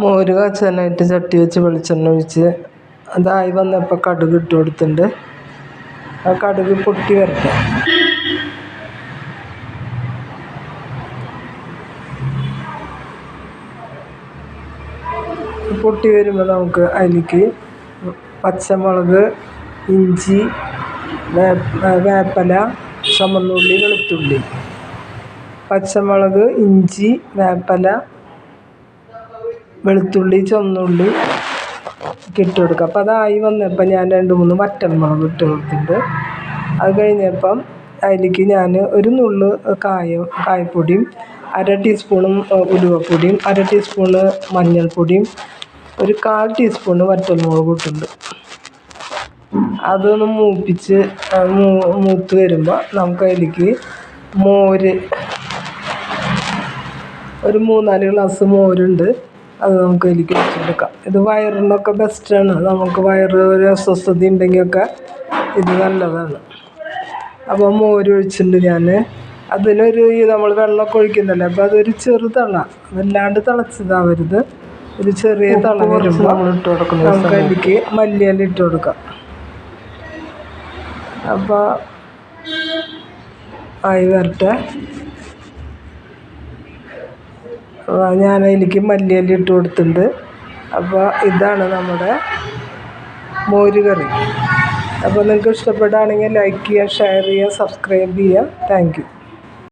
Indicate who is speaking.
Speaker 1: മോര് കാച്ചാനായിട്ട് ചട്ടി വെച്ച് വെളിച്ചെണ്ണ ഒഴിച്ച് അതായി വന്നപ്പോൾ കടുക് ഇട്ട് കൊടുത്തിട്ടുണ്ട്. ആ കടുക് പൊട്ടി വരട്ടെ. പൊട്ടി വരുമ്പോൾ നമുക്ക് അതിലേക്ക് പച്ചമുളക് ഇഞ്ചി വേപ്പില ചുമന്നുള്ളി വെളുത്തുള്ളി. പച്ചമുളക് ഇഞ്ചി വേപ്പില വെളുത്തുള്ളി ചുവന്നുള്ളി ഒക്കെ ഇട്ട് കൊടുക്കുക അപ്പോൾ അതായി വന്നപ്പോൾ ഞാൻ രണ്ട് മൂന്ന് വറ്റൽമുളക് ഇട്ട് കൊടുത്തിട്ടുണ്ട്. അത് കഴിഞ്ഞപ്പം അതിലേക്ക് ഞാൻ ഒരു നുള്ള് കായം കായപ്പൊടിയും അര ടീസ്പൂണും ഉലുവപ്പൊടിയും അര ടീസ്പൂണ് മഞ്ഞൾപ്പൊടിയും ഒരു കാൽ ടീസ്പൂണ് വറ്റൽമുളക് ഇട്ടുണ്ട് അതൊന്ന് മൂപ്പിച്ച് മൂത്ത് വരുമ്പോൾ നമുക്ക് അതിലേക്ക് മോര് ഒരു മൂന്നാൽ ഗ്ലാസ് മോരുണ്ട്. അത് നമുക്ക് അതിലേക്ക് വെച്ചെടുക്കാം. ഇത് വയറിനൊക്കെ ബെസ്റ്റാണ് നമുക്ക് വയറ് ഒരു അസ്വസ്ഥത ഉണ്ടെങ്കിലൊക്കെ ഇത് നല്ലതാണ്. അപ്പോൾ മോര് ഒഴിച്ചിട്ടുണ്ട് ഞാൻ അതിനൊരു ഈ നമ്മൾ വെള്ളമൊക്കെ ഒഴിക്കുന്നല്ലേ? അപ്പോൾ അതൊരു ചെറു തള. വല്ലാണ്ട് തിളച്ചതാവരുത്. ഒരു ചെറിയ തള വരുമ്പോൾ നമുക്ക് അതിലേക്ക് മല്ലിയില ഇട്ട് കൊടുക്കാം. അപ്പോൾ ആയി വരട്ടെ. ഞാൻ അതിലേക്ക് മല്ലിയില ഇട്ട് കൊടുത്തിട്ടുണ്ട്. അപ്പോൾ ഇതാണ് നമ്മുടെ മോര് കറി അപ്പോൾ നിങ്ങൾക്ക് ഇഷ്ടപ്പെടുകയാണെങ്കിൽ ലൈക്ക് ചെയ്യുക ഷെയർ ചെയ്യുക സബ്സ്ക്രൈബ് ചെയ്യുക. Thank you